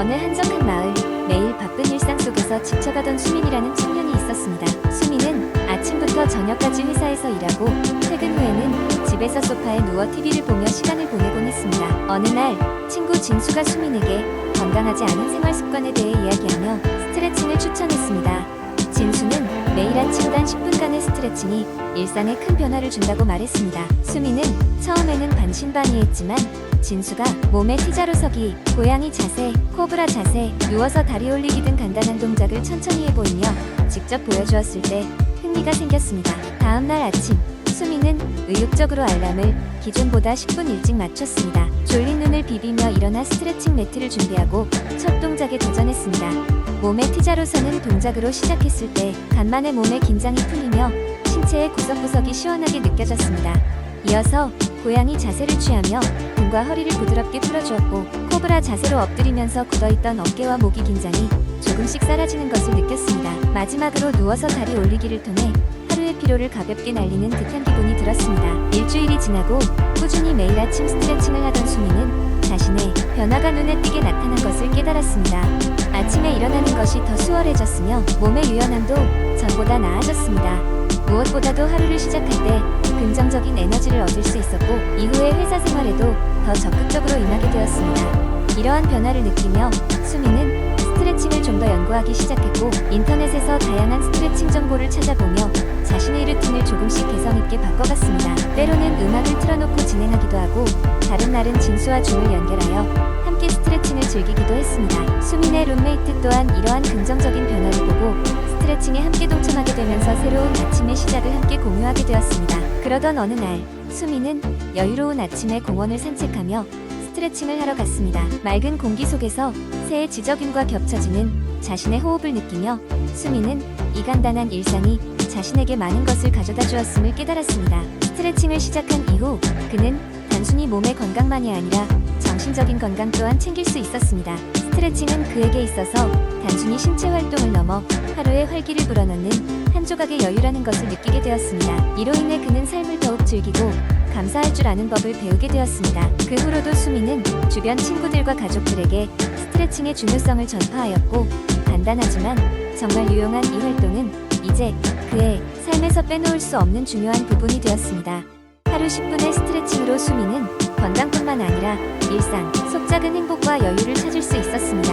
어느 한적한 마을, 매일 바쁜 일상 속에서 지쳐가던 수민이라는 청년이 있었습니다. 수민은 아침부터 저녁까지 회사에서 일하고 퇴근 후에는 집에서 소파에 누워 TV를 보며 시간을 보내곤 했습니다. 어느 날 친구 진수가 수민에게 건강하지 않은 생활 습관에 대해 이야기하며 스트레칭을 추천했습니다. 진수는 매일 아침 단 10분간의 스트레칭이 일상에 큰 변화를 준다고 말했습니다. 수민은 처음에는 반신반의했지만 진수가 몸에 T자로 서기, 고양이 자세, 코브라 자세, 누워서 다리 올리기 등 간단한 동작을 천천히 해보이며 직접 보여주었을 때 흥미가 생겼습니다. 다음 날 아침, 수민은 의욕적으로 알람을 기존보다 10분 일찍 맞췄습니다. 졸린 눈을 비비며 일어나 스트레칭 매트를 준비하고 첫 동작에 도전했습니다. 몸에 T자로 서는 동작으로 시작했을 때 간만에 몸의 긴장이 풀리며 신체의 구석구석이 시원하게 느껴졌습니다. 이어서 고양이 자세를 취하며 등과 허리를 부드럽게 풀어주었고 코브라 자세로 엎드리면서 굳어있던 어깨와 목이 긴장이 조금씩 사라지는 것을 느꼈습니다. 마지막으로 누워서 다리 올리기를 통해 하루의 피로를 가볍게 날리는 듯한 기분이 들었습니다. 일주일이 지나고 꾸준히 매일 아침 스트레칭을 하던 수미는 자신의 변화가 눈에 띄게 나타난 것을 깨달았습니다. 아침에 일어나는 것이 더 수월해졌으며 몸의 유연함도 전보다 나아졌습니다. 무엇보다도 하루를 시작할 때 긍정적인 에너지를 얻을 수 있었고 이후의 회사 생활에도 더 적극적으로 임하게 되었습니다. 이러한 변화를 느끼며 수미는 스트레칭을 좀 더 연구하기 시작했고 인터넷에서 다양한 스트레칭 정보를 찾아보며 자신의 루틴을 조금씩 개성 있게 바꿔갔습니다. 때로는 음악을 틀어놓고 진행하기도 하고 다른 날은 진수와 줌을 연결하여 함께 스트레칭을 즐기기도 했습니다. 수민의 룸메이트 또한 이러한 긍정적인 변화를 보고 스트레칭에 함께 동참하게 되면서 새로운 아침의 시작을 함께 공유하게 되었습니다. 그러던 어느 날 수민은 여유로운 아침에 공원을 산책하며 스트레칭을 하러 갔습니다. 맑은 공기 속에서 새의 지저귀과 겹쳐지는 자신의 호흡을 느끼며 수민은 이 간단한 일상이 자신에게 많은 것을 가져다 주었음을 깨달았습니다. 스트레칭을 시작한 이후 그는 단순히 몸의 건강만이 아니라 정신적인 건강 또한 챙길 수 있었습니다. 스트레칭은 그에게 있어서 단순히 신체 활동을 넘어 하루의 활기를 불어넣는 한 조각의 여유라는 것을 느끼게 되었습니다. 이로 인해 그는 삶을 더욱 즐기고 감사할 줄 아는 법을 배우게 되었습니다. 그 후로도 수미는 주변 친구들과 가족들에게 스트레칭의 중요성을 전파하였고 간단하지만 정말 유용한 이 활동은 이제 그의 삶에서 빼놓을 수 없는 중요한 부분이 되었습니다. 하루 10분의 스트레칭으로 수미는 건강뿐만 아니라 일상, 속 작은 행복과 여유를 찾을 수 있었습니다.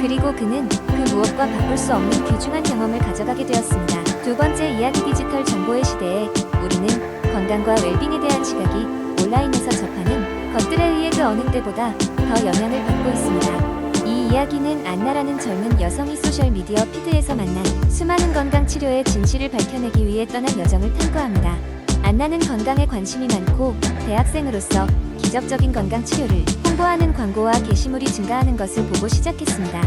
그리고 그는 그 무엇과 바꿀 수 없는 귀중한 경험을 가져가게 되었습니다. 두 번째 이야기 디지털 정보의 시대에 우리는 건강과 웰빙에 대한 시각이 온라인에서 접하는 것들에 의해 그 어느 때보다 더 영향을 받고 있습니다. 이 이야기는 안나라는 젊은 여성이 소셜미디어 피드에서 만난 수많은 건강 치료의 진실을 밝혀내기 위해 떠난 여정을 탐구합니다. 안나는 건강에 관심이 많고 대학생으로서 기적적인 건강 치료를 홍보하는 광고와 게시물이 증가하는 것을 보고 시작했습니다.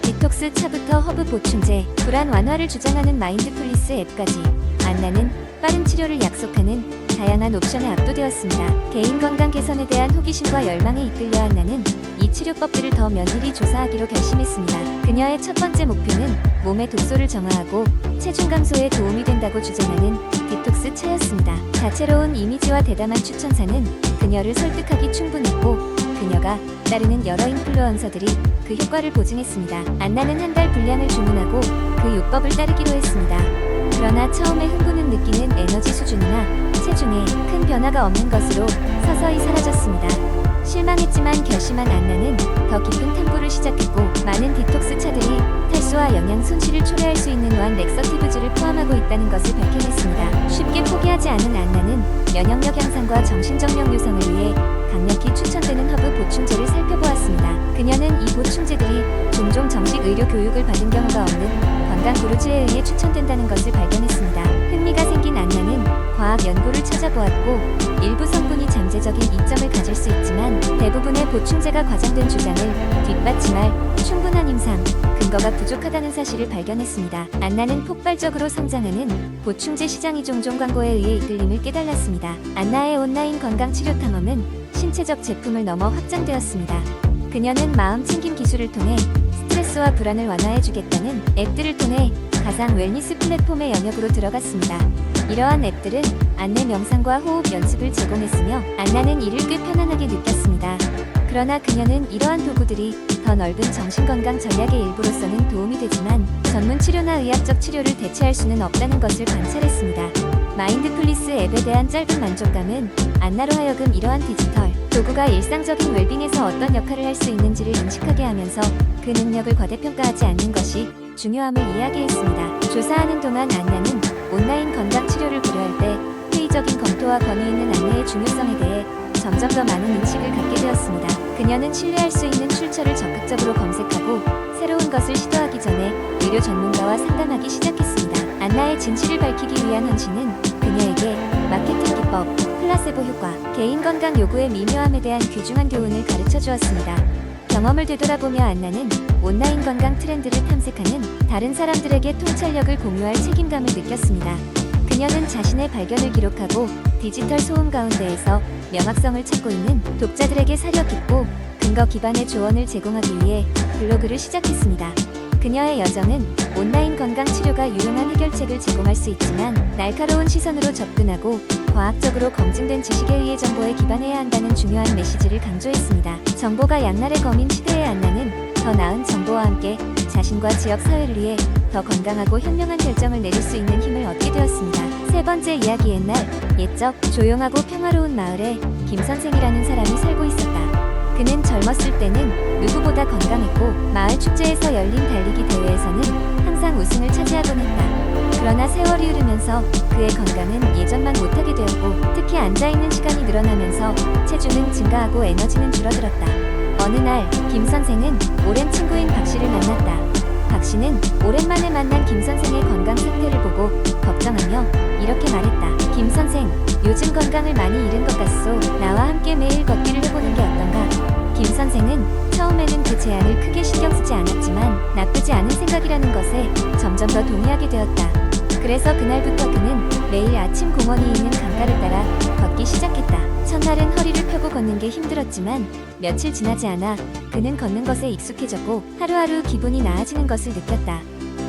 디톡스 차부터 허브 보충제, 불안 완화를 주장하는 마인드풀리스 앱까지 안나는 빠른 치료를 약속하는 다양한 옵션에 압도되었습니다. 개인 건강 개선에 대한 호기심과 열망에 이끌려 안나는 이 치료법들을 더 면밀히 조사하기로 결심했습니다. 그녀의 첫 번째 목표는 몸의 독소를 정화하고 체중 감소에 도움이 된다고 주장하는 디톡스 차였습니다. 다채로운 이미지와 대담한 추천사는 그녀를 설득하기 충분했고 그녀가 따르는 여러 인플루언서들이 그 효과를 보증했습니다. 안나는 한 달 분량을 주문하고 그 요법을 따르기로 했습니다. 그러나 처음에 흥분은 느끼는 에너지 수준이나 체중에 큰 변화가 없는 것으로 서서히 사라졌습니다. 실망했지만 결심한 안나는 더 깊은 탐구를 시작했고 많은 디톡스 차들이 탈수와 영양 손실을 초래할 수 있는 완 렉서티브즈를 포함하고 있다는 것을 밝혀냈습니다. 쉽게 포기하지 않은 안나는 면역력 향상과 정신적 요성을 위해 강력히 추천되는 허브 보충제를 살펴보았습니다. 그녀는 이 보충제들이 종종 정식 의료 교육을 받은 경우가 없는 건강 구루즈에 의해 추천된다는 것을 보충제가 과장된 주장을 뒷받침할 충분한 임상 근거가 부족하다는 사실을 발견했습니다. 안나는 폭발적으로 성장하는 보충제 시장이 종종 광고에 의해 이끌림을 깨달았습니다. 안나의 온라인 건강 치료 탐험은 신체적 제품을 넘어 확장되었습니다. 그녀는 마음 챙김 기술을 통해 스트레스와 불안을 완화해주겠다는 앱들을 통해 가상 웰니스 플랫폼의 영역으로 들어갔습니다. 이러한 앱들은 안내 명상과 호흡 연습을 제공했으며 안나는 이를 꽤 편안하게 느꼈습니다. 그러나 그녀는 이러한 도구들이 더 넓은 정신건강 전략의 일부로서는 도움이 되지만 전문 치료나 의학적 치료를 대체할 수는 없다는 것을 관찰했습니다. 마인드풀리스 앱에 대한 짧은 만족감은 안나로 하여금 이러한 디지털 도구가 일상적인 웰빙에서 어떤 역할을 할 수 있는지를 인식하게 하면서 그 능력을 과대평가하지 않는 것이 중요함을 이야기했습니다. 조사하는 동안 안나는 온라인 건강 치료를 고려할 때 회의적인 검토와 권위 있는 안내의 중요성에 대해 점점 더 많은 인식을 갖게 되었습니다. 그녀는 신뢰할 수 있는 출처를 적극적으로 검색하고 새로운 것을 시도하기 전에 의료 전문가와 상담하기 시작했습니다. 안나의 진실을 밝히기 위한 헌신은 그녀에게 마케팅 기법, 플라세보 효과, 개인 건강 요구의 미묘함에 대한 귀중한 교훈을 가르쳐 주었습니다. 경험을 되돌아보며 안나는 온라인 건강 트렌드를 탐색하는 다른 사람들에게 통찰력을 공유할 책임감을 느꼈습니다. 그녀는 자신의 발견을 기록하고 디지털 소음 가운데에서 명확성을 찾고 있는 독자들에게 사려 깊고 근거 기반의 조언을 제공하기 위해 블로그를 시작했습니다. 그녀의 여정은 온라인 건강 치료가 유용한 해결책을 제공할 수 있지만 날카로운 시선으로 접근하고 과학적으로 검증된 지식에 의해 정보에 기반해야 한다는 중요한 메시지를 강조했습니다. 정보가 양날의 검인 시대의 안나는 더 나은 정보와 함께 자신과 지역 사회를 위해 더 건강하고 현명한 결정을 내릴 수 있는 힘을 얻게 되었습니다. 세 번째 이야기 옛날 옛적 조용하고 평화로운 마을에 김 선생이라는 사람이 살고 있었다. 그는 젊었을 때는 누구보다 건강했고 마을 축제에서 열린 달리기 대회에서는 항상 우승을 차지하곤 했다. 그러나 세월이 흐르면서 그의 건강은 예전만 못하게 되었고 특히 앉아있는 시간이 늘어나면서 체중은 증가하고 에너지는 줄어들었다. 어느 날 김 선생은 오랜 친구인 박 씨를 만났다. 박 씨는 오랜만에 만난 김 선생의 건강 상태를 보고 걱정하며 이렇게 말했다. 김 선생, 요즘 건강을 많이 잃은 것 같소. 나와 함께 매일 걷기를 해보는 게 어떤가? 김 선생은 처음에는 그 제안을 크게 신경 쓰지 않았지만 나쁘지 않은 생각이라는 것에 점점 더 동의하게 되었다. 그래서 그날부터 그는 매일 아침 공원이 있는 강가를 따라 걷기 시작했다. 첫날은 허리를 펴고 걷는 게 힘들었지만 며칠 지나지 않아 그는 걷는 것에 익숙해졌고 하루하루 기분이 나아지는 것을 느꼈다.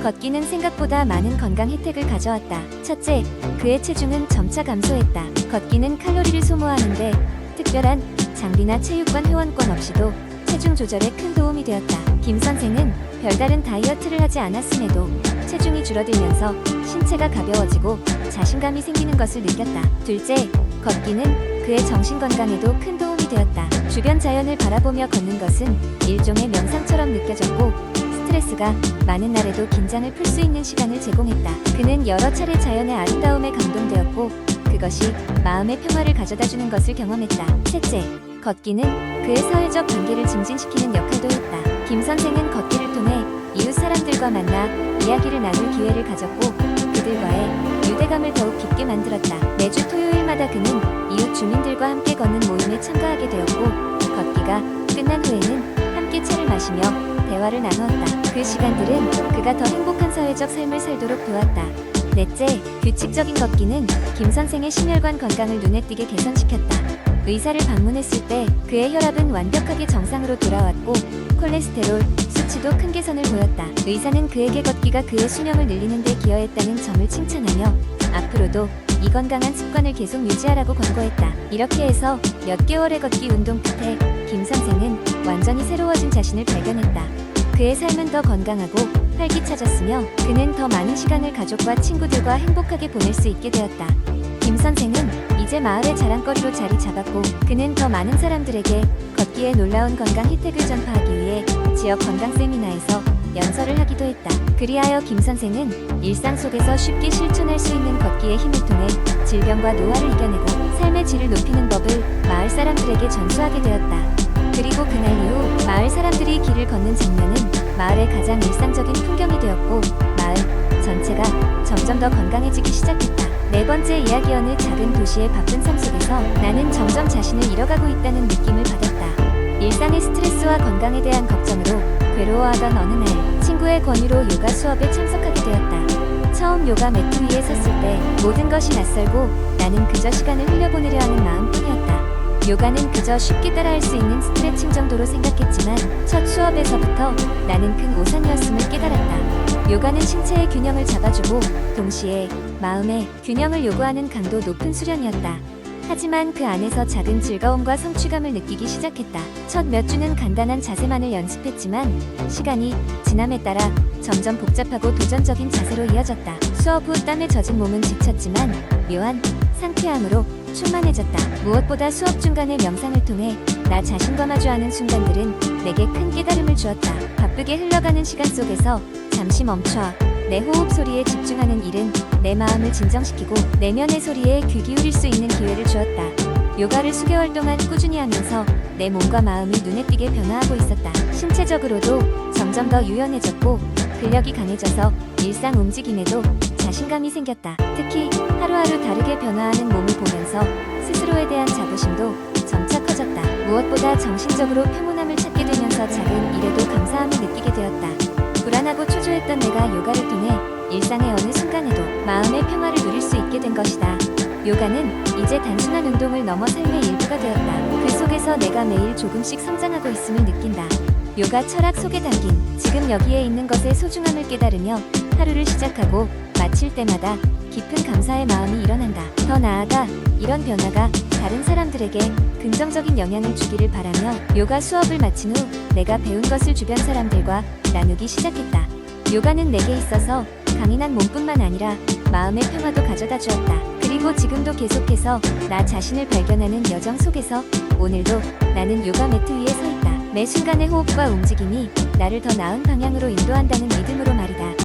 걷기는 생각보다 많은 건강 혜택을 가져왔다. 첫째, 그의 체중은 점차 감소했다. 걷기는 칼로리를 소모하는데 특별한 장비나 체육관 회원권 없이도 체중 조절에 큰 도움이 되었다. 김 선생은 별다른 다이어트를 하지 않았음에도 체중이 줄어들면서 신체가 가벼워지고 자신감이 생기는 것을 느꼈다. 둘째, 걷기는 그의 정신 건강에도 큰 도움이 되었다. 주변 자연을 바라보며 걷는 것은 일종의 명상처럼 느껴졌고 스트레스가 많은 날에도 긴장을 풀 수 있는 시간을 제공했다. 그는 여러 차례 자연의 아름다움에 감동되었고 그것이 마음의 평화를 가져다 주는 것을 경험했다. 셋째, 걷기는 그의 사회적 관계를 증진시키는 역할도 했다. 김 선생은 걷기를 통해 이웃 사람들과 만나 이야기를 나눌 기회를 가졌고 그들과의 유대감을 더욱 깊게 만들었다. 매주 토요일마다 그는 이웃 주민들과 함께 걷는 모임에 참가하게 되었고 걷기가 끝난 후에는 함께 차를 마시며 대화를 나누었다. 그 시간들은 그가 더 행복한 사회적 삶을 살도록 도왔다. 넷째, 규칙적인 걷기는 김 선생의 심혈관 건강을 눈에 띄게 개선시켰다. 의사를 방문했을 때 그의 혈압은 완벽하게 정상으로 돌아왔고 콜레스테롤 수치도 큰 개선을 보였다. 의사는 그에게 걷기가 그의 수명을 늘리는 데 기여했다는 점을 칭찬하며 앞으로도 이 건강한 습관을 계속 유지하라고 권고했다. 이렇게 해서 몇 개월의 걷기 운동 끝에 김 선생은 완전히 새로워진 자신을 발견했다. 그의 삶은 더 건강하고 활기차졌으며 그는 더 많은 시간을 가족과 친구들과 행복하게 보낼 수 있게 되었다. 김 선생은 이제 마을의 자랑거리로 자리 잡았고 그는 더 많은 사람들에게 걷기의 놀라운 건강 혜택을 전파하기 위해 지역 건강 세미나에서 연설을 하기도 했다. 그리하여 김 선생은 일상 속에서 쉽게 실천할 수 있는 걷기의 힘을 통해 질병과 노화를 이겨내고 삶의 질을 높이는 법을 마을 사람들에게 전수하게 되었다. 그리고 그날 이후 마을 사람들이 길을 걷는 장면은 마을의 가장 일상적인 풍경이 되었고 마을 전체가 점점 더 건강해지기 시작했다. 네 번째 이야기 어느 작은 도시의 바쁜 삶 속에서 나는 점점 자신을 잃어가고 있다는 느낌을 받았다. 일상의 스트레스와 건강에 대한 걱정으로 괴로워하던 어느 날 친구의 권유로 요가 수업에 참석하게 되었다. 처음 요가 매트 위에 섰을 때 모든 것이 낯설고 나는 그저 시간을 흘려보내려 하는 마음뿐이었다. 요가는 그저 쉽게 따라할 수 있는 스트레칭 정도로 생각했지만 첫 수업에서부터 나는 큰 오산이었음을 깨달았다. 요가는 신체의 균형을 잡아주고 동시에 마음의 균형을 요구하는 강도 높은 수련이었다. 하지만 그 안에서 작은 즐거움과 성취감을 느끼기 시작했다. 첫 몇 주는 간단한 자세만을 연습했지만 시간이 지남에 따라 점점 복잡하고 도전적인 자세로 이어졌다. 수업 후 땀에 젖은 몸은 지쳤지만 묘한 상쾌함으로 충만해졌다. 무엇보다 수업 중간에 명상을 통해 나 자신과 마주하는 순간들은 내게 큰 깨달음을 주었다. 바쁘게 흘러가는 시간 속에서 잠시 멈춰 내 호흡 소리에 집중하는 일은 내 마음을 진정시키고 내면의 소리에 귀 기울일 수 있는 기회를 주었다. 요가를 수개월 동안 꾸준히 하면서 내 몸과 마음이 눈에 띄게 변화하고 있었다. 신체적으로도 점점 더 유연해졌고 근력이 강해져서 일상 움직임에도 자신감이 생겼다. 특히 하루하루 다르게 변화하는 몸을 보면서 스스로에 대한 자부심도 점차 커졌다. 무엇보다 정신적으로 평온함을 찾게 되면서 작은 일에도 감사함을 느끼게 되었다. 불안하고 초조했던 내가 요가를 통해 일상의 어느 순간에도 마음의 평화를 누릴 수 있게 된 것이다. 요가는 이제 단순한 운동을 넘어 삶의 일부가 되었다. 그 속에서 내가 매일 조금씩 성장하고 있음을 느낀다. 요가 철학 속에 담긴 지금 여기에 있는 것의 소중함을 깨달으며 하루를 시작하고 마칠 때마다 깊은 감사의 마음이 일어난다. 더 나아가 이런 변화가 다른 사람들에게 긍정적인 영향을 주기를 바라며 요가 수업을 마친 후 내가 배운 것을 주변 사람들과 나누기 시작했다. 요가는 내게 있어서 강인한 몸뿐만 아니라 마음의 평화도 가져다 주었다. 그리고 지금도 계속해서 나 자신을 발견하는 여정 속에서 오늘도 나는 요가 매트 위에 서 있다. 매 순간의 호흡과 움직임이 나를 더 나은 방향으로 인도한다는 믿음으로 말이다.